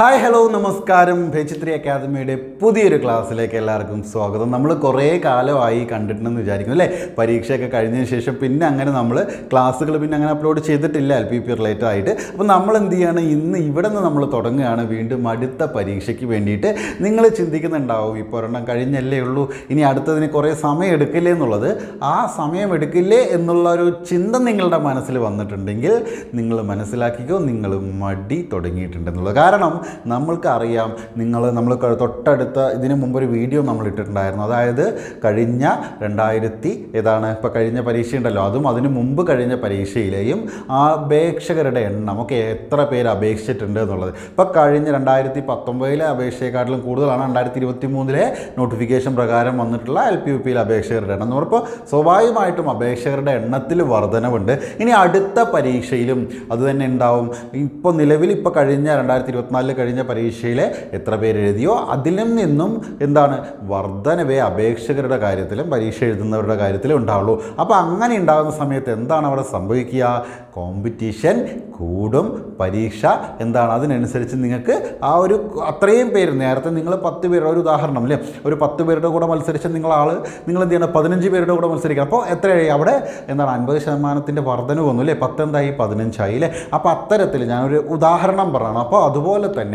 Hi hello നമസ്കാരം. ഭേച്ചിത്രി അക്കാദമിയുടെ പുതിയൊരു ക്ലാസ്സിലേക്ക് എല്ലാവർക്കും സ്വാഗതം. നമ്മൾ കുറേ കാലമായി കണ്ടിട്ടുണ്ടെന്ന് വിചാരിക്കും അല്ലേ? പരീക്ഷയൊക്കെ കഴിഞ്ഞതിന് ശേഷം പിന്നെ അങ്ങനെ നമ്മൾ ക്ലാസ്സുകൾ പിന്നെ അങ്ങനെ അപ്ലോഡ് ചെയ്തിട്ടില്ല എൽ പി പി റിലേറ്റഡ് ആയിട്ട്. അപ്പോൾ നമ്മൾ എന്ത് ചെയ്യാണ്? ഇന്ന് ഇവിടെ നിന്ന് നമ്മൾ തുടങ്ങുകയാണ് വീണ്ടും അടുത്ത പരീക്ഷയ്ക്ക് വേണ്ടിയിട്ട്. നിങ്ങൾ ചിന്തിക്കുന്നുണ്ടാവും ഇപ്പോൾ ഒരെണ്ണം കഴിഞ്ഞല്ലേ ഉള്ളൂ ഇനി അടുത്തതിന് കുറേ സമയം എടുക്കില്ലേ എന്നുള്ളത്. ആ സമയം എടുക്കില്ലേ എന്നുള്ള ഒരു ചിന്ത നിങ്ങളുടെ മനസ്സിൽ വന്നിട്ടുണ്ടെങ്കിൽ നിങ്ങൾ മനസ്സിലാക്കിക്കോ നിങ്ങൾ മടി തുടങ്ങിയിട്ടുണ്ടെന്നുള്ളത്. കാരണം നമ്മൾക്ക് അറിയാം നിങ്ങൾ നമ്മൾ തൊട്ടടുത്ത ഇതിനു മുമ്പ് ഒരു വീഡിയോ നമ്മൾ ഇട്ടിട്ടുണ്ടായിരുന്നു അതായത് കഴിഞ്ഞ രണ്ടായിരത്തി ഏതാണ്? ഇപ്പോൾ കഴിഞ്ഞ പരീക്ഷ ഉണ്ടല്ലോ അതും അതിന് മുമ്പ് കഴിഞ്ഞ പരീക്ഷയിലെയും അപേക്ഷകരുടെ എണ്ണം ഒക്കെ എത്ര പേര് അപേക്ഷിച്ചിട്ടുണ്ട് എന്നുള്ളത്. ഇപ്പോൾ കഴിഞ്ഞ രണ്ടായിരത്തി പത്തൊമ്പതിലെ അപേക്ഷയെക്കാട്ടിലും കൂടുതലാണ്. രണ്ടായിരത്തി ഇരുപത്തി മൂന്നിലെ നോട്ടിഫിക്കേഷൻ പ്രകാരം വന്നിട്ടുള്ള എൽ പി യു പിയിലെ അപേക്ഷകരുടെ എണ്ണം എന്ന് പറയുമ്പോൾ സ്വാഭാവികമായിട്ടും അപേക്ഷകരുടെ എണ്ണത്തിൽ വർധനവുണ്ട്. ഇനി അടുത്ത പരീക്ഷയിലും അതുതന്നെ ഉണ്ടാവും. ഇപ്പോൾ നിലവിൽ ഇപ്പോൾ കഴിഞ്ഞ രണ്ടായിരത്തി ഇരുപത്തിനാലിൽ കഴിഞ്ഞ പരീക്ഷയിൽ എത്ര പേര് എഴുതിയോ അതിലും നിന്നും എന്താണ് വർധനവേ അപേക്ഷകരുടെ കാര്യത്തിലും പരീക്ഷ എഴുതുന്നവരുടെ കാര്യത്തിലും ഉണ്ടാവുള്ളൂ. അപ്പോൾ അങ്ങനെ ഉണ്ടാകുന്ന സമയത്ത് എന്താണ് അവിടെ സംഭവിക്കുക? കോമ്പറ്റീഷൻ കൂടും. പരീക്ഷ എന്താണ്? അതിനനുസരിച്ച് നിങ്ങൾക്ക് ആ ഒരു അത്രയും പേര് നേരത്തെ നിങ്ങൾ പത്ത് പേരുടെ ഒരു ഉദാഹരണം അല്ലേ? ഒരു പത്ത് പേരുടെ കൂടെ മത്സരിച്ച നിങ്ങൾ ആൾ നിങ്ങൾ എന്ത് ചെയ്യണം? പതിനഞ്ച് പേരുടെ കൂടെ മത്സരിക്കണം. അപ്പോൾ എത്ര അവിടെ എന്താണ് അൻപത് ശതമാനത്തിന്റെ വർധന വന്നു അല്ലേ? പത്തെന്തായി? പതിനഞ്ചായി അല്ലേ? അപ്പോൾ അത്തരത്തിൽ ഞാനൊരു ഉദാഹരണം പറയണം. അപ്പോൾ അതുപോലെ തന്നെ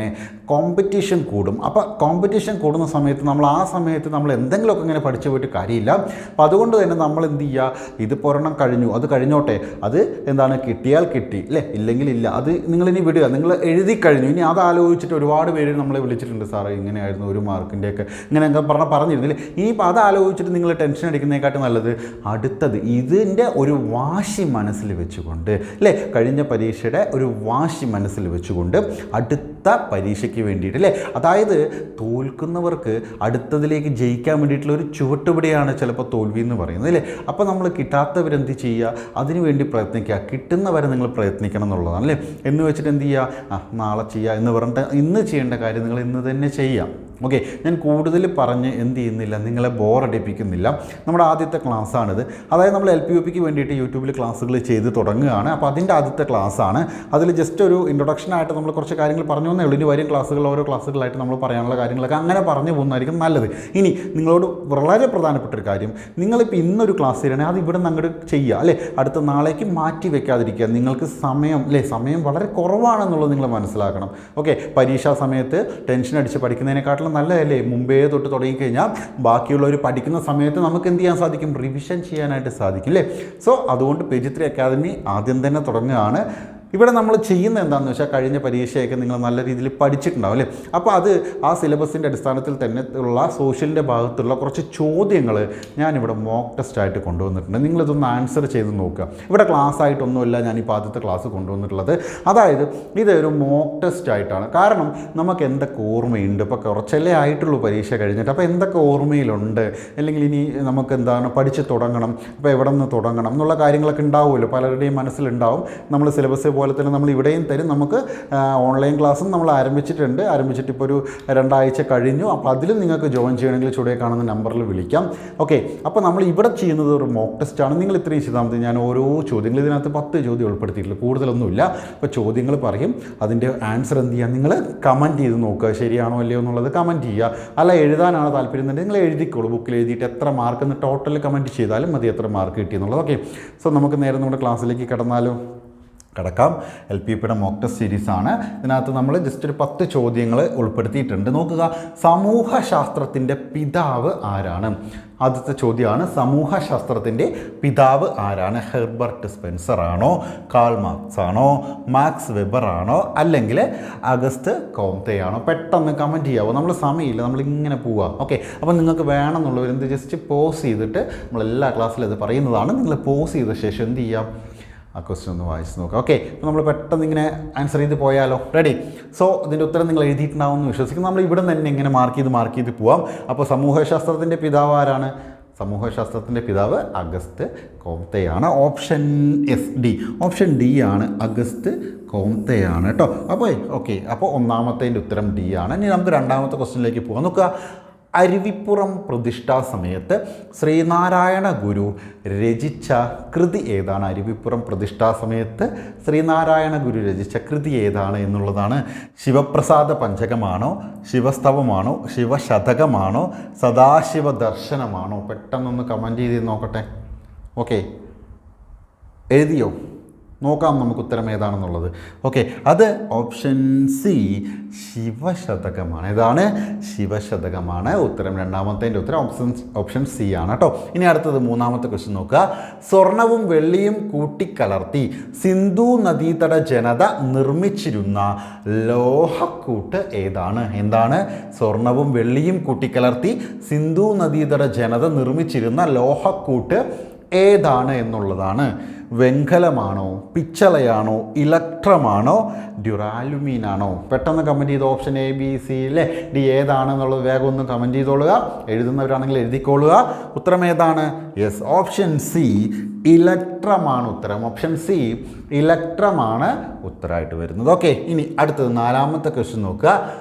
കോമ്പറ്റീഷൻ കൂടും. അപ്പോൾ കോമ്പറ്റീഷൻ കൂടുന്ന സമയത്ത് നമ്മൾ ആ സമയത്ത് നമ്മൾ എന്തെങ്കിലുമൊക്കെ ഇങ്ങനെ പഠിച്ചു പോയിട്ട് കാര്യമില്ല. അപ്പോൾ അതുകൊണ്ട് തന്നെ നമ്മൾ എന്ത് ചെയ്യുക ഇത് ഒരെണ്ണം കഴിഞ്ഞു അത് കഴിഞ്ഞോട്ടെ. അത് എന്താണ്? കിട്ടിയാൽ കിട്ടി അല്ലേ? ഇല്ലെങ്കിൽ ഇല്ല. അത് നിങ്ങളിനി വിടുക. നിങ്ങൾ എഴുതി കഴിഞ്ഞു. ഇനി അത് ആലോചിച്ചിട്ട് ഒരുപാട് പേര് നമ്മളെ വിളിച്ചിട്ടുണ്ട്. സാറേ ഇങ്ങനെയായിരുന്നു ഒരു മാർക്കിന്റെയൊക്കെ ഇങ്ങനെ പറഞ്ഞ പറഞ്ഞിരുന്നില്ലേ. ഇനിയിപ്പോൾ അത് ആലോചിച്ചിട്ട് നിങ്ങൾ ടെൻഷൻ അടിക്കുന്നതിനെക്കാട്ടും നല്ലത് അടുത്തത് ഇതിന്റെ ഒരു വാശി മനസ്സിൽ വെച്ചുകൊണ്ട് അല്ലേ? കഴിഞ്ഞ പരീക്ഷയുടെ ഒരു വാശി മനസ്സിൽ വെച്ചുകൊണ്ട് അടുത്ത പരീക്ഷയ്ക്ക് വേണ്ടിയിട്ട് അല്ലേ? അതായത് തോൽക്കുന്നവർക്ക് അടുത്തതിലേക്ക് ജയിക്കാൻ വേണ്ടിയിട്ടുള്ള ഒരു ചുവട്ടുപിടിയാണ് ചിലപ്പോൾ തോൽവി എന്ന് പറയുന്നത് അല്ലേ? അപ്പോൾ നമ്മൾ കിട്ടാത്തവരെന്ത് ചെയ്യുക? അതിനുവേണ്ടി പ്രയത്നിക്കുക. കിട്ടുന്നവരെ നിങ്ങൾ പ്രയത്നിക്കണം എന്നുള്ളതാണ് അല്ലേ? എന്ന് വെച്ചിട്ട് എന്ത് ചെയ്യുക? ആ നാളെ ചെയ്യുക എന്ന് പറഞ്ഞിട്ട് ഇന്ന് ചെയ്യേണ്ട കാര്യം നിങ്ങൾ ഇന്ന് തന്നെ ചെയ്യാം ഓക്കെ ഞാൻ കൂടുതൽ പറഞ്ഞ് എന്ത് ചെയ്യുന്നില്ല നിങ്ങളെ ബോറടിപ്പിക്കുന്നില്ല നമ്മുടെ ആദ്യത്തെ ക്ലാസ്സാണിത് അതായത് നമ്മൾ എൽ പി യു പിക്ക് വേണ്ടിയിട്ട് യൂട്യൂബിൽ ക്ലാസ്സുകൾ ചെയ്ത് തുടങ്ങുകയാണ്. അപ്പോൾ അതിന്റെ ആദ്യത്തെ ക്ലാസ്സാണ് അതിൽ ജസ്റ്റ് ഒരു ഇൻട്രൊഡക്ഷൻ ആയിട്ട് നമ്മൾ കുറച്ച് കാര്യങ്ങൾ പറഞ്ഞു വന്നേ ഉള്ളൂ. ഇനി വരും ക്ലാസ്സുകൾ ഓരോ ക്ലാസ്സുകളായിട്ട് നമ്മൾ പറയാനുള്ള കാര്യങ്ങളൊക്കെ അങ്ങനെ പറഞ്ഞു പോകുന്നതായിരിക്കും നല്ലത്. ഇനി നിങ്ങളോട് വളരെ പ്രധാനപ്പെട്ട ഒരു കാര്യം. നിങ്ങളിപ്പോൾ ഇന്നൊരു ക്ലാസ് തരണേ അത് ഇവിടെ നിന്ന് അങ്ങോട്ട് ചെയ്യുക അല്ലേ? അടുത്ത നാളേക്ക് മാറ്റി വെക്കാതിരിക്കുക. നിങ്ങൾക്ക് സമയം അല്ലേ? സമയം വളരെ കുറവാണെന്നുള്ളത് നിങ്ങൾ മനസ്സിലാക്കണം. ഓക്കെ പരീക്ഷാ സമയത്ത് ടെൻഷൻ അടിച്ച് പഠിക്കുന്നതിനെക്കാട്ടിലും നല്ലതല്ലേ? മുമ്പേ തൊട്ട് തുടങ്ങിക്കഴിഞ്ഞാൽ ബാക്കിയുള്ളവർ പഠിക്കുന്ന സമയത്ത് നമുക്ക് എന്ത് ചെയ്യാൻ സാധിക്കും? റിവിഷൻ ചെയ്യാനായിട്ട് സാധിക്കും അല്ലേ? സോ അതുകൊണ്ട് പേജിത്രി അക്കാദമി ആദ്യം തന്നെ തുടങ്ങുകയാണ്. ഇവിടെ നമ്മൾ ചെയ്യുന്ന എന്താണെന്ന് വെച്ചാൽ കഴിഞ്ഞ പരീക്ഷയൊക്കെ നിങ്ങൾ നല്ല രീതിയിൽ പഠിച്ചിട്ടുണ്ടാവും അല്ലേ? അപ്പോൾ അത് ആ സിലബസിന്റെ അടിസ്ഥാനത്തിൽ തന്നെ ഉള്ള സോഷ്യലിന്റെ ഭാഗത്തുള്ള കുറച്ച് ചോദ്യങ്ങൾ ഞാനിവിടെ മോക്ക് ടെസ്റ്റ് ആയിട്ട് കൊണ്ടുവന്നിട്ടുണ്ട്. നിങ്ങളിതൊന്ന് ആൻസർ ചെയ്ത് നോക്കുക. ഇവിടെ ക്ലാസ് ആയിട്ടൊന്നുമില്ല ഞാനിപ്പോൾ ആദ്യത്തെ ക്ലാസ് കൊണ്ടുവന്നിട്ടുള്ളത്. അതായത് ഇതൊരു മോക്ക് ടെസ്റ്റ് ആയിട്ടാണ്. കാരണം നമുക്ക് എന്തൊക്കെ ഓർമ്മയുണ്ട്? ഇപ്പോൾ കുറച്ചല്ലേ ആയിട്ടുള്ളൂ പരീക്ഷ കഴിഞ്ഞിട്ട്. അപ്പോൾ എന്തൊക്കെ ഓർമ്മയിലുണ്ട്? അല്ലെങ്കിൽ ഇനി നമുക്ക് എന്താണ് പഠിച്ച് തുടങ്ങണം? അപ്പോൾ എവിടെ നിന്ന് തുടങ്ങണം? എന്നുള്ള കാര്യങ്ങളൊക്കെ ഉണ്ടാവുമല്ലോ. പലരുടെയും മനസ്സിലുണ്ടാവും. നമ്മൾ സിലബസ് പോലെ തന്നെ നമ്മൾ ഇവിടെയും തരും. നമുക്ക് ഓൺലൈൻ ക്ലാസ്സും നമ്മൾ ആരംഭിച്ചിട്ടുണ്ട്. ആരംഭിച്ചിട്ട് ഇപ്പോൾ ഒരു രണ്ടാഴ്ച കഴിഞ്ഞു. അപ്പോൾ അതിലും നിങ്ങൾക്ക് ജോയിൻ ചെയ്യണമെങ്കിൽ ചുവടെ കാണുന്ന നമ്പറിൽ വിളിക്കാം. ഓക്കെ അപ്പോൾ നമ്മൾ ഇവിടെ ചെയ്യുന്നത് ഒരു മോക്ക് ടെസ്റ്റാണ് നിങ്ങൾ ഇത്രയും ചെയ്താൽ ഞാൻ ഓരോ ചോദ്യങ്ങൾ ഇതിനകത്ത് പത്ത് ചോദ്യം ഉൾപ്പെടുത്തിയിട്ടില്ല കൂടുതലൊന്നുമില്ല. അപ്പോൾ ചോദ്യങ്ങൾ പറയും. അതിന്റെ ആൻസർ എന്ത് ചെയ്യുക? നിങ്ങൾ കമന്റ് ചെയ്ത് നോക്കുക. ശരിയാണോ അല്ലയോ എന്നുള്ളത് കമന്റ് ചെയ്യുക. അല്ല എഴുതാനാണ് താല്പര്യം നിങ്ങൾ എഴുതിക്കോളൂ. ബുക്കിൽ എഴുതിയിട്ട് എത്ര മാർക്ക് എന്ന് ടോട്ടൽ കമന്റ് ചെയ്താലും മതി എത്ര മാർക്ക് കിട്ടിയെന്നുള്ളത് ഓക്കെ സോ നമുക്ക് നേരെ നമ്മുടെ ക്ലാസ്സിലേക്ക് കടന്നാലോ? കിടക്കാം. എൽ പി പിയുടെ മോക്ക് ടെസ്റ്റ് സീരീസാണ് ഇതിനകത്ത് നമ്മൾ ജസ്റ്റ് ഒരു പത്ത് ചോദ്യങ്ങൾ ഉൾപ്പെടുത്തിയിട്ടുണ്ട്. നോക്കുക സമൂഹശാസ്ത്രത്തിന്റെ പിതാവ് ആരാണ്? ആദ്യത്തെ ചോദ്യമാണ് സമൂഹശാസ്ത്രത്തിന്റെ പിതാവ് ആരാണ്? ഹെർബർട്ട് സ്പെൻസർ ആണോ? കാൾ മാർക്സ് ആണോ? മാക്സ് വെബർ ആണോ? അല്ലെങ്കിൽ അഗസ്റ്റ് കോംതയാണോ പെട്ടെന്ന് കമന്റ് ചെയ്യാവോ? നമ്മൾ സമയമില്ല നമ്മൾ ഇങ്ങനെ പോവുക ഓക്കെ അപ്പോൾ നിങ്ങൾക്ക് വേണമെന്നുള്ളവർ എന്ത് ജസ്റ്റ് പോസ് ചെയ്തിട്ട് നമ്മൾ എല്ലാ ക്ലാസ്സിലും ഇത് പറയുന്നതാണ്. നിങ്ങൾ പോസ് ചെയ്ത ശേഷം എന്ത് ചെയ്യാം? ആ ക്വസ്റ്റ്യൻ ഒന്ന് വായിച്ച് നോക്കാം. ഓക്കെ അപ്പോൾ നമ്മൾ പെട്ടെന്ന് ഇങ്ങനെ ആൻസർ ചെയ്ത് പോയാലോ? റെഡി സോ ഇതിന്റെ ഉത്തരം നിങ്ങൾ എഴുതിയിട്ടുണ്ടാവും എന്ന് വിശ്വസിക്കുന്നു. നമ്മൾ ഇവിടെ തന്നെ ഇങ്ങനെ മാർക്ക് ചെയ്ത് മാർക്ക് ചെയ്ത് പോവാം. അപ്പോൾ സമൂഹശാസ്ത്രത്തിന്റെ പിതാവ് ആരാണ്? സമൂഹശാസ്ത്രത്തിന്റെ പിതാവ് August കോംതയാണ്. Option is D option D ആണ് അഗസ്റ്റ് കോംതയാണ് കേട്ടോ. അപ്പോൾ ഓക്കെ അപ്പോൾ ഒന്നാമത്തേന്റെ ഉത്തരം ഡി ആണ്. ഇനി നമുക്ക് രണ്ടാമത്തെ ക്വസ്റ്റ്യനിലേക്ക് പോകാം നോക്കുക. അരുവിപ്പുറം പ്രതിഷ്ഠാ സമയത്ത് ശ്രീനാരായണ ഗുരു രചിച്ച കൃതി ഏതാണ്? അരുവിപ്പുറം പ്രതിഷ്ഠാ സമയത്ത് ശ്രീനാരായണ ഗുരു രചിച്ച കൃതി ഏതാണ് എന്നുള്ളതാണ് ശിവപ്രസാദ പഞ്ചകമാണോ ശിവസ്തവമാണോ ശിവശതകമാണോ സദാശിവ ദർശനമാണോ? പെട്ടെന്നൊന്ന് കമന്റ് ചെയ്ത് നോക്കട്ടെ. ഓക്കെ എഴുതിയോ? നോക്കാം നമുക്ക് ഉത്തരം ഏതാണെന്നുള്ളത്. ഓക്കെ അത് ഓപ്ഷൻ സി ശിവശതകമാണ്. ഇതാണ് ശിവശതകമാണ്. ഉത്തരം രണ്ടാമത്തേന്റെ ഉത്തരം ഓപ്ഷൻ ഓപ്ഷൻ സി ആണ് കേട്ടോ. ഇനി അടുത്തത് മൂന്നാമത്തെ ക്വസ്റ്റ്യൻ നോക്കുക. സ്വർണവും വെള്ളിയും കൂട്ടിക്കലർത്തി സിന്ധു നദീതട ജനത നിർമ്മിച്ചിരുന്ന ലോഹക്കൂട്ട് ഏതാണ്? എന്താണ്? സ്വർണവും വെള്ളിയും കൂട്ടിക്കലർത്തി സിന്ധു നദീതട ജനത നിർമ്മിച്ചിരുന്ന ലോഹക്കൂട്ട് ഏതാണ് എന്നുള്ളതാണ്. വെങ്കലമാണോ പിച്ചളയാണോ ഇലക്ട്രമാണോ ഡ്യുറാലുമീനാണോ? പെട്ടെന്ന് കമന്റ് ചെയ്ത ഓപ്ഷൻ എ ബി സി അല്ലേ ഡി ഏതാണെന്നുള്ളത് വേഗം ഒന്ന് കമന്റ് ചെയ്തോളുക. എഴുതുന്നവരാണെങ്കിൽ എഴുതിക്കോളുക. ഉത്തരം ഏതാണ്? യെസ് ഓപ്ഷൻ സി ഇലക്ട്രമാണ് ഉത്തരം. ഓപ്ഷൻ സി ഇലക്ട്രമാണ് ഉത്തരമായിട്ട് വരുന്നത്. ഓക്കെ ഇനി അടുത്തത് നാലാമത്തെ ക്വസ്റ്റ്യൻ നോക്കുക.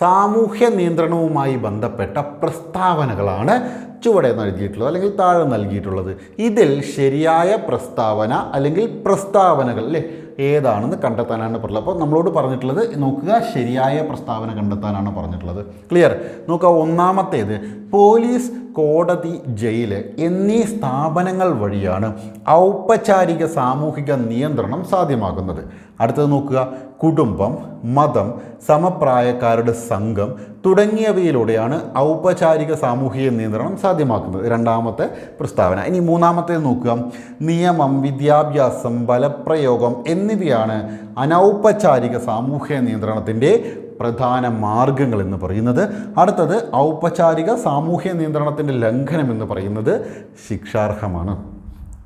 സാമൂഹ്യ നിയന്ത്രണവുമായി ബന്ധപ്പെട്ട പ്രസ്താവനകളാണ് ചുവടെ നൽകിയിട്ടുള്ളത് അല്ലെങ്കിൽ താഴെ നൽകിയിട്ടുള്ളത്. ഇതിൽ ശരിയായ പ്രസ്താവന അല്ലെങ്കിൽ പ്രസ്താവനകൾ അല്ലേ? ഏതാണെന്ന് കണ്ടെത്താനാണ് പറഞ്ഞത്. അപ്പോൾ നമ്മളോട് പറഞ്ഞിട്ടുള്ളത് നോക്കുക ശരിയായ പ്രസ്താവന കണ്ടെത്താനാണ് പറഞ്ഞിട്ടുള്ളത്. ക്ലിയർ നോക്കുക ഒന്നാമത്തേത് പോലീസ് കോടതി ജയിൽ എന്നീ സ്ഥാപനങ്ങൾ വഴിയാണ് ഔപചാരിക സാമൂഹിക നിയന്ത്രണം സാധ്യമാകുന്നത്. അടുത്തത് നോക്കുക. കുടുംബം മതം സമപ്രായക്കാരുടെ സംഘം തുടങ്ങിയവയിലൂടെയാണ് ഔപചാരിക സാമൂഹിക നിയന്ത്രണം സാധ്യമാക്കുന്നത്. രണ്ടാമത്തെ പ്രസ്താവന. ഇനി മൂന്നാമത്തേത് നോക്കുക. നിയമം വിദ്യാഭ്യാസം ബലപ്രയോഗം എന്നിവയാണ് അനൗപചാരിക സാമൂഹിക നിയന്ത്രണത്തിന്റെ പ്രധാന മാർഗങ്ങൾ എന്ന് പറയുന്നത്. അടുത്തത് ഔപചാരിക സാമൂഹ്യ നിയന്ത്രണത്തിന്റെ ലംഘനം എന്ന് പറയുന്നത് ശിക്ഷാർഹമാണ്.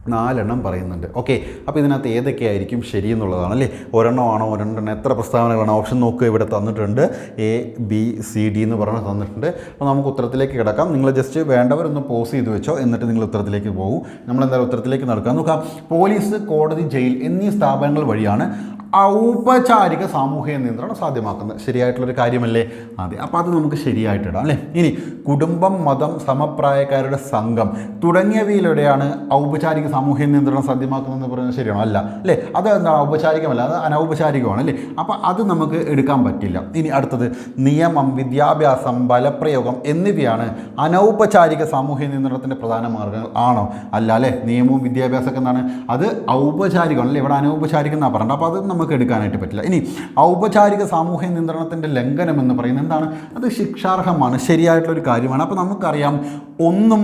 നാലെണ്ണം പറയുന്നുണ്ട്. ഓക്കെ അപ്പോൾ ഇതിനകത്ത് ഏതൊക്കെയായിരിക്കും ശരിയെന്നുള്ളതാണ് അല്ലേ? ഒരെണ്ണമാണോ രണ്ടെണ്ണം എത്ര പ്രസ്താവനകളാണ് ഓപ്ഷൻ നോക്കുക ഇവിടെ തന്നിട്ടുണ്ട്. എ ബി സി ഡി എന്ന് പറഞ്ഞ് തന്നിട്ടുണ്ട്. അപ്പോൾ നമുക്ക് ഉത്തരത്തിലേക്ക് കിടക്കാം. നിങ്ങൾ ജസ്റ്റ് വേണ്ടവരൊന്ന് പോസ് ചെയ്ത് വെച്ചോ എന്നിട്ട് നിങ്ങൾ ഉത്തരത്തിലേക്ക് പോകും. നമ്മൾ എന്തായാലും ഉത്തരത്തിലേക്ക് നടക്കാം. നോക്കാം. പോലീസ് കോടതി ജയിൽ എന്നീ സ്ഥാപനങ്ങൾ വഴിയാണ് ഔപചാരിക സാമൂഹിക നിയന്ത്രണം സാധ്യമാക്കുന്നത് ശരിയായിട്ടുള്ളൊരു കാര്യമല്ലേ? അതെ. അപ്പോൾ അത് നമുക്ക് ശരിയായിട്ടിടാം അല്ലേ? ഇനി കുടുംബം മതം സമപ്രായക്കാരുടെ സംഘം തുടങ്ങിയവയിലൂടെയാണ് ഔപചാരിക സാമൂഹിക നിയന്ത്രണം സാധ്യമാക്കുന്നതെന്ന് പറയുന്നത് ശരിയാണോ. അല്ല അല്ലേ? അത് എന്താണ് ഔപചാരികമല്ല അത് അനൗപചാരികമാണ് അല്ലേ? അപ്പോൾ അത് നമുക്ക് എടുക്കാൻ പറ്റില്ല. ഇനി അടുത്തത് നിയമം വിദ്യാഭ്യാസം ബലപ്രയോഗം എന്നിവയാണ് അനൗപചാരിക സാമൂഹിക നിയന്ത്രണത്തിന്റെ പ്രധാന മാർഗങ്ങൾ ആണോ? അല്ല അല്ലേ? നിയമവും വിദ്യാഭ്യാസമൊക്കെ എന്താണ്? അത് ഔപചാരികമാണ് അല്ലേ? ഇവിടെ അനൗപചാരികം എന്നാണ് പറഞ്ഞത് അപ്പോൾ അത് നമുക്ക് എടുക്കാനായിട്ട് പറ്റില്ല. ഇനി ഔപചാരിക സാമൂഹ്യ നിയന്ത്രണത്തിന്റെ ലംഘനം എന്ന് പറയുന്നത് എന്താണ്? അത് ശിക്ഷാർഹമാണ് ശരിയായിട്ടുള്ളൊരു കാര്യമാണ്. അപ്പോൾ നമുക്കറിയാം ഒന്നും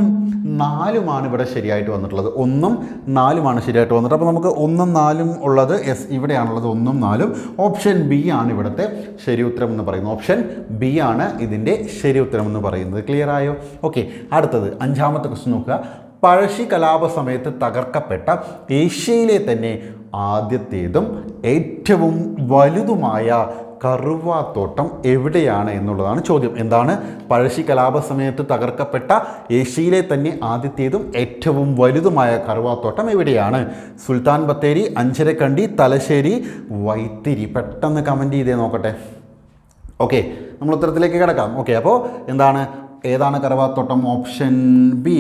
നാലുമാണ് ഇവിടെ ശരിയായിട്ട് വന്നിട്ടുള്ളത്. ഒന്നും നാലുമാണ് ശരിയായിട്ട് വന്നിട്ട് അപ്പോൾ നമുക്ക് ഒന്നും നാലും ഉള്ളത് എസ് ഇവിടെയാണുള്ളത്. ഒന്നും നാലും. ഓപ്ഷൻ ബി ആണ് ഇവിടുത്തെ ശരി ഉത്തരം എന്ന് പറയുന്നത്. ഓപ്ഷൻ ബി ആണ് ഇതിന്റെ ശരി ഉത്തരം എന്ന് പറയുന്നത്. ക്ലിയർ ആയോ? ഓക്കെ അടുത്തത് അഞ്ചാമത്തെ ക്വസ്റ്റ്യൻ നോക്കുക. പഴശ്ശി കലാപ സമയത്ത് തകർക്കപ്പെട്ട ഏഷ്യയിലെ തന്നെ ആദ്യത്തേതും ഏറ്റവും വലുതുമായ കറുവാത്തോട്ടം എവിടെയാണ് എന്നുള്ളതാണ് ചോദ്യം. എന്താണ്? പഴശ്ശി കലാപ സമയത്ത് തകർക്കപ്പെട്ട ഏഷ്യയിലെ തന്നെ ആദ്യത്തേതും ഏറ്റവും വലുതുമായ കറുവാത്തോട്ടം എവിടെയാണ്? സുൽത്താൻ ബത്തേരി അഞ്ചരക്കണ്ടി തലശ്ശേരി വൈത്തിരി. പെട്ടെന്ന് കമന്റ് ചെയ്തേ നോക്കട്ടെ. ഓക്കെ നമ്മൾ ഉത്തരത്തിലേക്ക് കിടക്കാം. ഓക്കെ അപ്പോൾ എന്താണ്? ഏതാണ് കറവാത്തോട്ടം ഓപ്ഷൻ ബി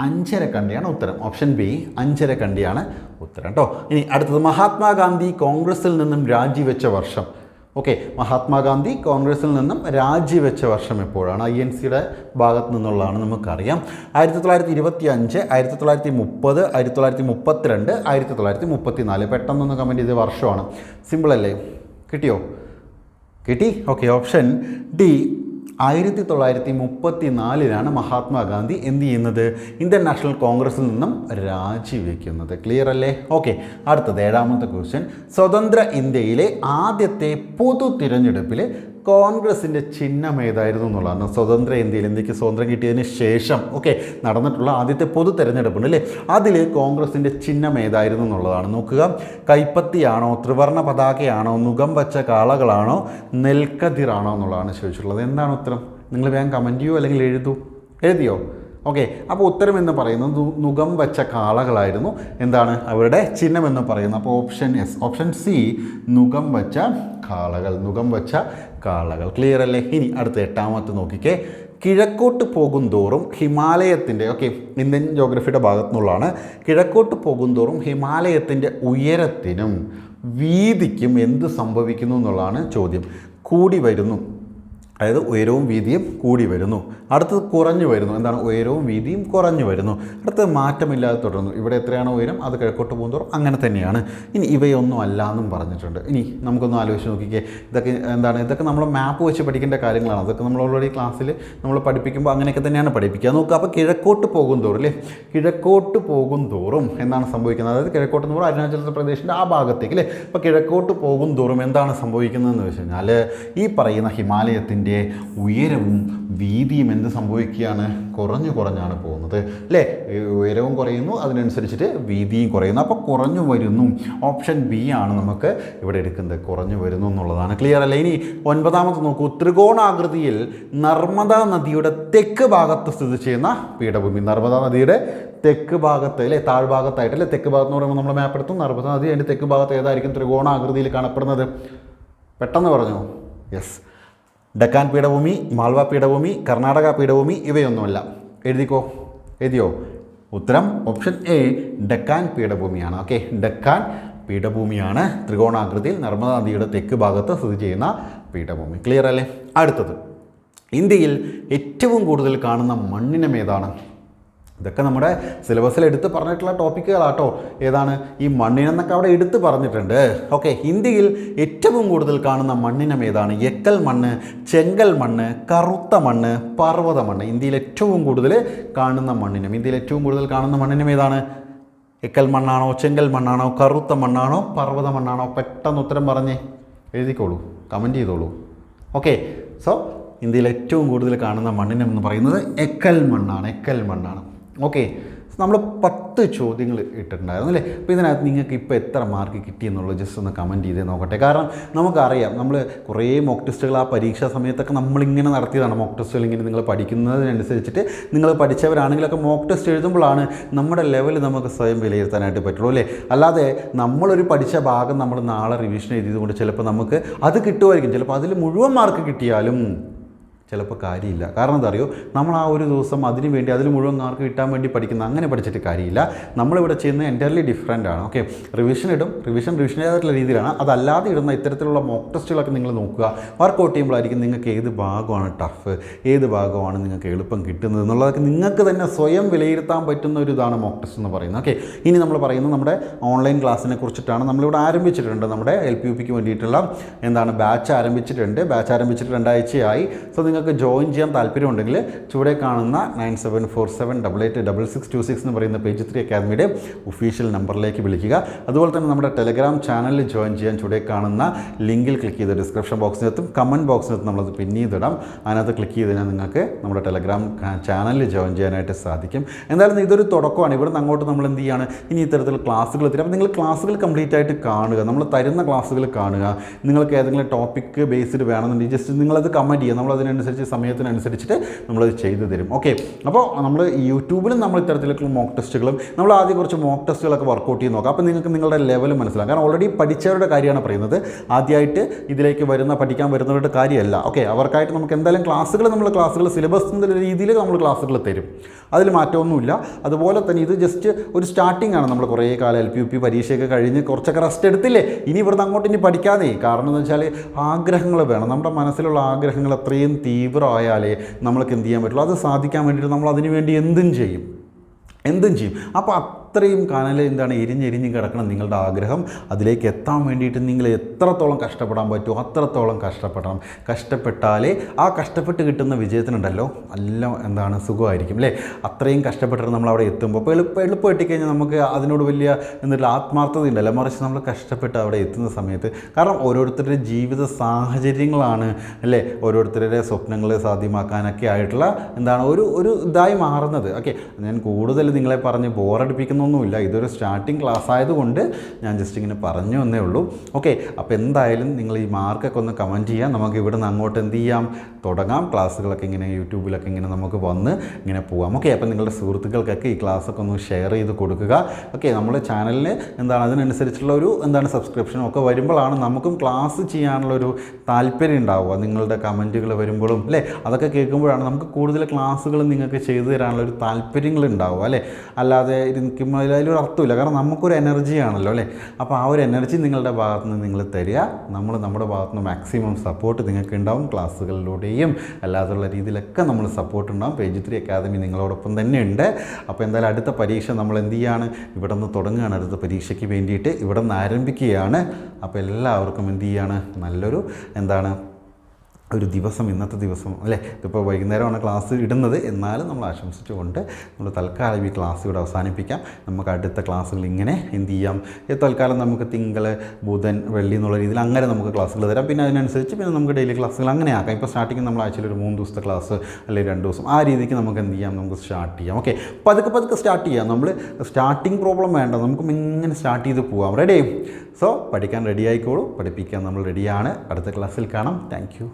അഞ്ചര കണ്ടിയാണ് ഉത്തരം. ഓപ്ഷൻ ബി അഞ്ചര കണ്ടിയാണ് ഉത്തരം കേട്ടോ. ഇനി അടുത്തത് മഹാത്മാഗാന്ധി കോൺഗ്രസിൽ നിന്നും രാജിവെച്ച വർഷം. ഓക്കെ മഹാത്മാഗാന്ധി കോൺഗ്രസിൽ നിന്നും രാജിവെച്ച വർഷം എപ്പോഴാണ്? ഐ എൻ സിയുടെ ഭാഗത്ത് നിന്നുള്ളതാണ് നമുക്കറിയാം. ആയിരത്തി തൊള്ളായിരത്തി ഇരുപത്തി അഞ്ച് ആയിരത്തി തൊള്ളായിരത്തി മുപ്പത് ആയിരത്തി തൊള്ളായിരത്തി മുപ്പത്തിരണ്ട് ആയിരത്തി തൊള്ളായിരത്തി മുപ്പത്തി നാല് പെട്ടെന്നൊന്ന് കമന്റ് ചെയ്ത വർഷമാണ്. സിമ്പിളല്ലേ? കിട്ടിയോ? കിട്ടി? ഓക്കെ ഓപ്ഷൻ ഡി ആയിരത്തി തൊള്ളായിരത്തി മുപ്പത്തി നാലിലാണ് മഹാത്മാഗാന്ധി എന്ത് ചെയ്യുന്നത് ഇന്ത്യൻ നാഷണൽ കോൺഗ്രസിൽ നിന്നും രാജിവെക്കുന്നത്. ക്ലിയർ അല്ലേ? ഓക്കെ അടുത്തത് ഏഴാമത്തെ ക്വസ്റ്റ്യൻ സ്വതന്ത്ര ഇന്ത്യയിലെ ആദ്യത്തെ പൊതു തിരഞ്ഞെടുപ്പിൽ കോൺഗ്രസിന്റെ ചിഹ്നം ഏതായിരുന്നു എന്നുള്ളതാണ്. സ്വതന്ത്ര ഇന്ത്യയിൽ ഇന്ത്യയ്ക്ക് സ്വതന്ത്രം കിട്ടിയതിന് ശേഷം ഓക്കെ നടന്നിട്ടുള്ള ആദ്യത്തെ പൊതു തെരഞ്ഞെടുപ്പുണ്ട് അല്ലേ? അതിൽ കോൺഗ്രസിന്റെ ചിഹ്നം ഏതായിരുന്നു എന്നുള്ളതാണ്. നോക്കുക കൈപ്പത്തിയാണോ ത്രിവർണ പതാകയാണോ മുഖം വച്ച കാളകളാണോ നെൽക്കതിറാണോ എന്നുള്ളതാണ് ചോദിച്ചിട്ടുള്ളത്. എന്താണ് ഉത്തരം? നിങ്ങൾ വേഗം കമന്റ് ചെയ്യോ അല്ലെങ്കിൽ എഴുതൂ? എഴുതിയോ? ഓക്കെ അപ്പോൾ ഉത്തരം എന്ന് പറയുന്നത് മുഖം വച്ച കാളകളായിരുന്നു. എന്താണ് അവരുടെ ചിഹ്നം എന്ന് പറയുന്നത്? അപ്പോൾ ഓപ്ഷൻ എസ് ഓപ്ഷൻ സി നുകം വച്ച കാളകൾ നുകം വച്ച കാളകൾ. ക്ലിയർ അല്ലേ? ഇനി അടുത്ത എട്ടാമത്തെ നോക്കിക്കേ. കിഴക്കോട്ട് പോകും തോറും ഹിമാലയത്തിന്റെ ഓക്കെ ഇന്ത്യൻ ജോഗ്രഫിയുടെ ഭാഗത്തു നിന്നുള്ളതാണ് കിഴക്കോട്ട് പോകും തോറും ഹിമാലയത്തിന്റെ ഉയരത്തിനും വീതിക്കും എന്ത് സംഭവിക്കുന്നു എന്നുള്ളതാണ് ചോദ്യം. കൂടി വരുന്നു. അതായത് ഉയരവും വീതിയും കൂടി വരുന്നു. അടുത്തത് കുറഞ്ഞു വരുന്നു. എന്താണ്? ഉയരവും വീതിയും കുറഞ്ഞു വരുന്നു. അടുത്തത് മാറ്റമില്ലാതെ തുടരുന്നു. ഇവിടെ എത്രയാണ് ഉയരം? അത് കിഴക്കോട്ട് പോകുന്നതോറും അങ്ങനെ തന്നെയാണ്. ഇനി ഇവയൊന്നും അല്ല എന്നും പറഞ്ഞിട്ടുണ്ട്. ഇനി നമുക്കൊന്ന് ആലോചിച്ച് നോക്കിക്കേ. ഇതൊക്കെ എന്താണ്? ഇതൊക്കെ നമ്മൾ മാപ്പ് വെച്ച് പഠിക്കേണ്ട കാര്യങ്ങളാണ്. അതൊക്കെ നമ്മൾ ഓൾറെഡി ക്ലാസ്സിൽ നമ്മൾ പഠിപ്പിക്കുമ്പോൾ അങ്ങനെയൊക്കെ തന്നെയാണ് പഠിപ്പിക്കുക. നോക്കുക അപ്പോൾ കിഴക്കോട്ട് പോകും തോറും അല്ലേ? കിഴക്കോട്ട് പോകും തോറും എന്താണ് സംഭവിക്കുന്നത്? അതായത് കിഴക്കോട്ട് എന്ന് പറഞ്ഞാൽ അരുണാചൽ പ്രദേശിന്റെ ആ ഭാഗത്തേക്ക് അല്ലേ? അപ്പോൾ കിഴക്കോട്ട് പോകും തോറും എന്താണ് സംഭവിക്കുന്നതെന്ന് വെച്ച് കഴിഞ്ഞാൽ ഈ പറയുന്ന ഹിമാലയത്തിന്റെ ഉയരവും വീതിയും എന്ത് സംഭവിക്കുകയാണ്? കുറഞ്ഞു കുറഞ്ഞാണ് പോകുന്നത്. അല്ലേ? ഉയരവും കുറയുന്നു അതിനനുസരിച്ചിട്ട് വീതിയും കുറയുന്നു. അപ്പോൾ കുറഞ്ഞു വരുന്നു. ഓപ്ഷൻ ബി ആണ് നമുക്ക് ഇവിടെ എടുക്കുന്നത്. കുറഞ്ഞു വരുന്നു എന്നുള്ളതാണ്. ക്ലിയർ അല്ലേ? ഇനി ഒൻപതാമത്തെ നോക്കൂ. ത്രികോണാകൃതിയിൽ നർമ്മദ നദിയുടെ തെക്ക് ഭാഗത്ത് സ്ഥിതി ചെയ്യുന്ന പീഠഭൂമി. നർമ്മദ നദിയുടെ തെക്ക് ഭാഗത്ത് അല്ലേ? താഴ്ഭാഗത്തായിട്ട് അല്ലേ തെക്ക് ഭാഗത്ത് എന്ന് പറയുമ്പോൾ നമ്മൾ മാപ്പ് എടുത്തു. നർമ്മദ നദി അതിന്റെ തെക്ക് ഭാഗത്ത് ഏതായിരിക്കും? ത്രികോണാകൃതിയിൽ കാണപ്പെടുന്നത്. പെട്ടെന്ന് പറഞ്ഞു? യെസ് ഡക്കാൻ പീഠഭൂമി മാൾവ പീഠഭൂമി കർണാടക പീഠഭൂമി ഇവയൊന്നുമല്ല. എഴുതിക്കോ? എഴുതിയോ? ഉത്തരം ഓപ്ഷൻ എ ഡക്കാൻ പീഠഭൂമിയാണ്. ഓക്കെ ഡക്കാൻ പീഠഭൂമിയാണ്. ത്രികോണാകൃതിയിൽ നർമ്മദ നദിയുടെ തെക്ക് ഭാഗത്ത് സ്ഥിതി ചെയ്യുന്ന പീഠഭൂമി. ക്ലിയർ അല്ലേ? അടുത്തത്. ഇന്ത്യയിൽ ഏറ്റവും കൂടുതൽ കാണുന്ന മണ്ണിനം ഏതാണ്? ഇതൊക്കെ നമ്മുടെ സിലബസിൽ എടുത്ത് പറഞ്ഞിട്ടുള്ള ടോപ്പിക്കുകളാട്ടോ. ഏതാണ്? ഈ മണ്ണിനെന്നൊക്കെ അവിടെ എടുത്ത് പറഞ്ഞിട്ടുണ്ട്. ഓക്കെ ഇന്ത്യയിൽ ഏറ്റവും കൂടുതൽ കാണുന്ന മണ്ണിനം ഏതാണ്? എക്കൽ മണ്ണ് ചെങ്കൽ മണ്ണ് കറുത്ത മണ്ണ് പർവത മണ്ണ്. ഇന്ത്യയിൽ ഏറ്റവും കൂടുതൽ കാണുന്ന മണ്ണിനം. ഇന്ത്യയിൽ ഏറ്റവും കൂടുതൽ കാണുന്ന മണ്ണിനം ഏതാണ്? എക്കൽ മണ്ണാണോ ചെങ്കൽ മണ്ണാണോ കറുത്ത മണ്ണാണോ പർവത മണ്ണാണോ? പെട്ടെന്ന് ഉത്തരം പറഞ്ഞേ എഴുതിക്കോളൂ. കമന്റ് ചെയ്തോളൂ. ഓക്കെ സോ ഇന്ത്യയിൽ ഏറ്റവും കൂടുതൽ കാണുന്ന മണ്ണിനം എന്ന് പറയുന്നത് എക്കൽ മണ്ണാണ്. എക്കൽ മണ്ണാണ്. ഓക്കെ. നമ്മൾ പത്ത് ചോദ്യങ്ങൾ ഇട്ടിട്ടുണ്ടായിരുന്നു അല്ലേ? അപ്പോൾ ഇതിനകത്ത് നിങ്ങൾക്ക് ഇപ്പോൾ എത്ര മാർക്ക് കിട്ടിയെന്നുള്ളത് ജസ്റ്റ് ഒന്ന് കമന്റ് ചെയ്തേ നോക്കട്ടെ. കാരണം നമുക്കറിയാം നമ്മൾ കുറേ മോക്ക് ടെസ്റ്റുകൾ ആ പരീക്ഷാ സമയത്തൊക്കെ നമ്മളിങ്ങനെ നടത്തിയതാണ്. മോക്ക് ടെസ്റ്റുകൾ ഇങ്ങനെ നിങ്ങൾ പഠിക്കുന്നതിനനുസരിച്ചിട്ട് നിങ്ങൾ പഠിച്ചവരാണെങ്കിലൊക്കെ മോക്ക് ടെസ്റ്റ് എഴുതുമ്പോഴാണ് നമ്മുടെ ലെവൽ നമുക്ക് സ്വയം വിലയിരുത്താനായിട്ട് പറ്റുള്ളൂ അല്ലേ? അല്ലാതെ നമ്മളൊരു പഠിച്ച ഭാഗം നമ്മൾ നാളെ റിവിഷൻ എഴുതിയത് കൊണ്ട് ചിലപ്പോൾ നമുക്ക് അത് കിട്ടുമായിരിക്കും. ചിലപ്പോൾ അതിൽ മുഴുവൻ മാർക്ക് കിട്ടിയാലും ചിലപ്പോൾ കാര്യമില്ല. കാരണം എന്താ അറിയോ നമ്മൾ ആ ഒരു ദിവസം അതിനു വേണ്ടി അതിൽ മുഴുവൻ മാർക്ക് കിട്ടാൻ വേണ്ടി പഠിക്കുന്ന അങ്ങനെ പഠിച്ചിട്ട് കാര്യമില്ല. നമ്മളിവിടെ ചെയ്യുന്നത് എന്റയർലി ഡിഫറെന്റ് ആണ്. ഓക്കെ റിവിഷൻ ഇടും. റിവിഷൻ റിവിഷനേതായിട്ടുള്ള രീതിയിലാണ്. അതല്ലാതെ ഇടുന്ന ഇത്തരത്തിലുള്ള മോക്ക് ടെസ്റ്റുകളൊക്കെ നിങ്ങൾ നോക്കുക. വർക്കൗട്ട് ചെയ്യുമ്പോഴായിരിക്കും നിങ്ങൾക്ക് ഏത് ഭാഗമാണ് ടഫ് ഏത് ഭാഗമാണ് നിങ്ങൾക്ക് എളുപ്പം കിട്ടുന്നത് എന്നുള്ളതൊക്കെ നിങ്ങൾക്ക് തന്നെ സ്വയം വിലയിരുത്താൻ പറ്റുന്ന ഒരു ഇതാണ് മോക്ക് ടെസ്റ്റ് എന്ന് പറയുന്നത്. ഓക്കെ ഇനി നമ്മൾ പറയുന്നത് നമ്മുടെ ഓൺലൈൻ ക്ലാസ്സിനെ കുറിച്ചിട്ടാണ്. നമ്മളിവിടെ ആരംഭിച്ചിട്ടുണ്ട്. നമ്മുടെ എൽ പി യു പിക്ക് വേണ്ടിയിട്ടുള്ള എന്താണ്? ബാച്ച് ആരംഭിച്ചിട്ടുണ്ട്. ബാച്ച് ആരംഭിച്ചിട്ട് രണ്ടാഴ്ചയായി. സോ നിങ്ങൾക്ക് ജോയിൻ ചെയ്യാൻ താല്പര്യമുണ്ടെങ്കിൽ ചുവടെ കാണുന്ന nine seven four seven double eight double six two six എന്ന് പറയുന്ന പേജ് ത്രീ അക്കാദമിയുടെ ഒഫീഷ്യൽ നമ്പറിലേക്ക് വിളിക്കുക. അതുപോലെ തന്നെ നമ്മുടെ ടെലഗ്രാം ചാനലിൽ ജോയിൻ ചെയ്യാൻ ചുവടെ കാണുന്ന ലിങ്കിൽ ക്ലിക്ക് ചെയ്ത് ഡിസ്ക്രിപ്ഷൻ ബോക്സിനകത്തും കമന്റ് ബോക്സിനകത്തും നമ്മളത് പിന്നീതിടാം അതിനകത്ത് ക്ലിക്ക് ചെയ്ത് കഴിഞ്ഞാൽ നിങ്ങൾക്ക് നമ്മുടെ ടെലഗ്രാം ചാനലിൽ ജോയിൻ ചെയ്യാനായിട്ട് സാധിക്കും. എന്തായാലും ഇതൊരു തുടക്കമാണ്. ഇവിടുന്ന് അങ്ങോട്ട് നമ്മൾ എന്ത് ചെയ്യാണ്? ഇനി ഇത്തരത്തിൽ ക്ലാസ്സുകൾ തരും. അപ്പോൾ നിങ്ങൾ ക്ലാസ്സുകൾ കംപ്ലീറ്റ് ആയിട്ട് കാണുക. നമ്മൾ തരുന്ന ക്ലാസ്സുകൾ കാണുക. നിങ്ങൾക്ക് ഏതെങ്കിലും ടോപ്പിക്ക് ബേസ്ഡ് വേണമെന്നുണ്ടെങ്കിൽ ജസ്റ്റ് നിങ്ങളത് കമന്റ് ചെയ്യുക. നമ്മൾ അതിനനുസരിച്ച് സമയത്തിനനുസരിച്ചിട്ട് നമ്മളത് ചെയ്തു തരും. ഓക്കെ അപ്പോൾ നമ്മൾ യൂട്യൂബിലും നമ്മൾ ഇത്തരത്തിലുള്ള മോക്ക് ടെസ്റ്റുകളും നമ്മൾ ആദ്യം കുറച്ച് മോക്ക് ടെസ്റ്റുകളൊക്കെ വർക്കൗട്ട് ചെയ്ത് നോക്കാം. അപ്പോൾ നിങ്ങൾക്ക് നിങ്ങളുടെ ലെവൽ മനസ്സിലാക്കാം കാരണം ഓൾറെഡി പഠിച്ചവരുടെ കാര്യമാണ് പറയുന്നത്. ആദ്യമായിട്ട് ഇതിലേക്ക് വരുന്ന പഠിക്കാൻ വരുന്നവരുടെ കാര്യമല്ല. ഓക്കെ അവർക്കായിട്ട് നമുക്ക് എന്തായാലും ക്ലാസ്സുകൾ നമ്മൾ ക്ലാസ്സുകൾ സിലബസ് എന്നുള്ള രീതിയിൽ നമ്മൾ ക്ലാസ്സുകൾ തരും. അതിൽ മാറ്റമൊന്നുമില്ല. അതുപോലെ തന്നെ ഇത് ജസ്റ്റ് ഒരു സ്റ്റാർട്ടിംഗ് ആണ്. നമ്മൾ കുറേ കാലം എൽ പി യു പി പരീക്ഷയൊക്കെ കഴിഞ്ഞ് കുറച്ചൊക്കെ റെസ്റ്റ് എടുത്തില്ലേ? ഇനി ഇവിടുന്ന് അങ്ങോട്ട് ഇനി പഠിക്കാതെ കാരണം എന്ന് വെച്ചാൽ ആഗ്രഹങ്ങൾ വേണം. നമ്മുടെ മനസ്സിലുള്ള ആഗ്രഹങ്ങൾ അത്രയും തീവ്രമായാലേ നമ്മൾക്ക് എന്ത് ചെയ്യാൻ പറ്റുള്ളൂ? അത് സാധിക്കാൻ വേണ്ടിയിട്ട് നമ്മൾ അതിനു വേണ്ടി എന്തും ചെയ്യും. എന്തും ചെയ്യും. അപ്പോൾ അത്രയും കനൽ എന്താണ് എരിഞ്ഞെരിഞ്ഞ് കിടക്കണം നിങ്ങളുടെ ആഗ്രഹം. അതിലേക്ക് എത്താൻ വേണ്ടിയിട്ട് നിങ്ങൾ എത്രത്തോളം കഷ്ടപ്പെടാൻ പറ്റുമോ അത്രത്തോളം കഷ്ടപ്പെടണം. കഷ്ടപ്പെട്ടാലേ ആ കഷ്ടപ്പെട്ട് കിട്ടുന്ന വിജയത്തിനുണ്ടല്ലോ. നല്ല എന്താണ് സുഖമായിരിക്കും അല്ലേ? അത്രയും കഷ്ടപ്പെട്ടിട്ട് നമ്മൾ അവിടെ എത്തുമ്പോൾ അപ്പോൾ എളുപ്പം എളുപ്പം എത്തിക്കഴിഞ്ഞാൽ നമുക്ക് അതിനോട് വലിയ എന്നുള്ള ആത്മാർത്ഥത ഉണ്ടല്ലോ മറിച്ച് നമ്മൾ കഷ്ടപ്പെട്ട് അവിടെ എത്തുന്ന സമയത്ത് കാരണം ഓരോരുത്തരുടെ ജീവിത സാഹചര്യങ്ങളാണ് അല്ലേ? ഓരോരുത്തരുടെ സ്വപ്നങ്ങൾ സാധ്യമാക്കാനൊക്കെ ആയിട്ടുള്ള എന്താണ് ഒരു ഒരു ഇതായി മാറുന്നത്. ഓക്കെ ഞാൻ കൂടുതൽ നിങ്ങളെ പറഞ്ഞ് ബോറടിപ്പിക്കുന്ന എന്നൊന്നുമില്ല. ഇതൊരു സ്റ്റാർട്ടിങ് ക്ലാസ് ആയതുകൊണ്ട് ഞാൻ ജസ്റ്റ് ഇങ്ങനെ പറഞ്ഞു എന്നേ ഉള്ളൂ. ഓക്കെ അപ്പോൾ എന്തായാലും നിങ്ങൾ ഈ മാർക്കൊക്കെ ഒന്ന് കമന്റ് ചെയ്യാം. നമുക്ക് ഇവിടെ നിന്ന് അങ്ങോട്ട് എന്ത് ചെയ്യാം? തുടങ്ങാം. ക്ലാസ്സുകളൊക്കെ ഇങ്ങനെ യൂട്യൂബിലൊക്കെ ഇങ്ങനെ നമുക്ക് വന്ന് ഇങ്ങനെ പോവാം. ഓക്കെ അപ്പോൾ നിങ്ങളുടെ സുഹൃത്തുക്കൾക്കൊക്കെ ഈ ക്ലാസ്സൊക്കെ ഒന്ന് ഷെയർ ചെയ്ത് കൊടുക്കുക. ഓക്കെ നമ്മുടെ ചാനലിന് എന്താണ് അതിനനുസരിച്ചുള്ള ഒരു എന്താണ് സബ്സ്ക്രിപ്ഷനും ഒക്കെ വരുമ്പോഴാണ് നമുക്കും ക്ലാസ് ചെയ്യാനുള്ള ഒരു താല്പര്യം ഉണ്ടാവുക. നിങ്ങളുടെ കമന്റുകൾ വരുമ്പോഴും അല്ലേ? അതൊക്കെ കേൾക്കുമ്പോഴാണ് നമുക്ക് കൂടുതൽ ക്ലാസ്സുകൾ നിങ്ങൾക്ക് ചെയ്തു തരാനുള്ള ഒരു താല്പര്യങ്ങൾ ഉണ്ടാവുക അല്ലേ? അല്ലാതെ ഇരിക്കുമ്പോൾ അതിലൊരു അർത്ഥമില്ല. കാരണം നമുക്കൊരു എനർജിയാണല്ലോ അല്ലേ? അപ്പോൾ ആ ഒരു എനർജി നിങ്ങളുടെ ഭാഗത്തു നിന്ന് നിങ്ങൾ തരിക. നമ്മൾ നമ്മുടെ ഭാഗത്തു നിന്ന് മാക്സിമം സപ്പോർട്ട് നിങ്ങൾക്ക് ഉണ്ടാവും ക്ലാസ്സുകളിലൂടെയും. അല്ലാതുള്ള രീതിയിലൊക്കെ നമ്മൾ സപ്പോർട്ട് ഉണ്ടാവും. പേജ് ത്രീ അക്കാദമി നിങ്ങളോടൊപ്പം തന്നെ ഉണ്ട്. അപ്പോൾ എന്തായാലും അടുത്ത പരീക്ഷ നമ്മൾ എന്ത് ചെയ്യാണ്? ഇവിടെ നിന്ന് തുടങ്ങുകയാണ് അടുത്ത പരീക്ഷയ്ക്ക് വേണ്ടിയിട്ട്. ഇവിടെ നിന്ന് ആരംഭിക്കുകയാണ്. അപ്പോൾ എല്ലാവർക്കും എന്ത് ചെയ്യാണ്? നല്ലൊരു എന്താണ് ഒരു ദിവസം ഇന്നത്തെ ദിവസം അല്ലേ? ഇതിപ്പോൾ വൈകുന്നേരമാണ് ക്ലാസ് ഇടുന്നത്. എന്നാലും നമ്മൾ ആശംസിച്ചുകൊണ്ട് നമ്മൾ തൽക്കാലം ഈ ക്ലാസ് ഇവിടെ അവസാനിപ്പിക്കാം. നമുക്ക് അടുത്ത ക്ലാസ്സുകൾ ഇങ്ങനെ എന്ത് ചെയ്യാം? തൽക്കാലം നമുക്ക് തിങ്കൾ ബുധൻ വെള്ളി എന്നുള്ള രീതിയിൽ അങ്ങനെ നമുക്ക് ക്ലാസ്സുകൾ തരാം. പിന്നെ അതിനനുസരിച്ച് പിന്നെ നമുക്ക് ഡെയിലി ക്ലാസ്സുകൾ അങ്ങനെ ആക്കാം. ഇപ്പോൾ സ്റ്റാർട്ടിങ് നമ്മൾ ആഴ്ചയിൽ ഒരു മൂന്ന് ദിവസത്തെ ക്ലാസ് അല്ലെങ്കിൽ രണ്ട് ദിവസം ആ രീതിക്ക് നമുക്ക് എന്ത് ചെയ്യാം? നമുക്ക് സ്റ്റാർട്ട് ചെയ്യാം. ഓക്കെ പതുക്കെ പതുക്കെ സ്റ്റാർട്ട് ചെയ്യാം. നമ്മൾ സ്റ്റാർട്ടിങ് പ്രോബ്ലം വേണ്ട. നമുക്ക് ഇങ്ങനെ സ്റ്റാർട്ട് ചെയ്ത് പോവാം. റെഡി സോ പഠിക്കാൻ റെഡി ആയിക്കോളൂ. പഠിപ്പിക്കാൻ നമ്മൾ റെഡിയാണ് അടുത്ത ക്ലാസ്സിൽ കാണാം. താങ്ക്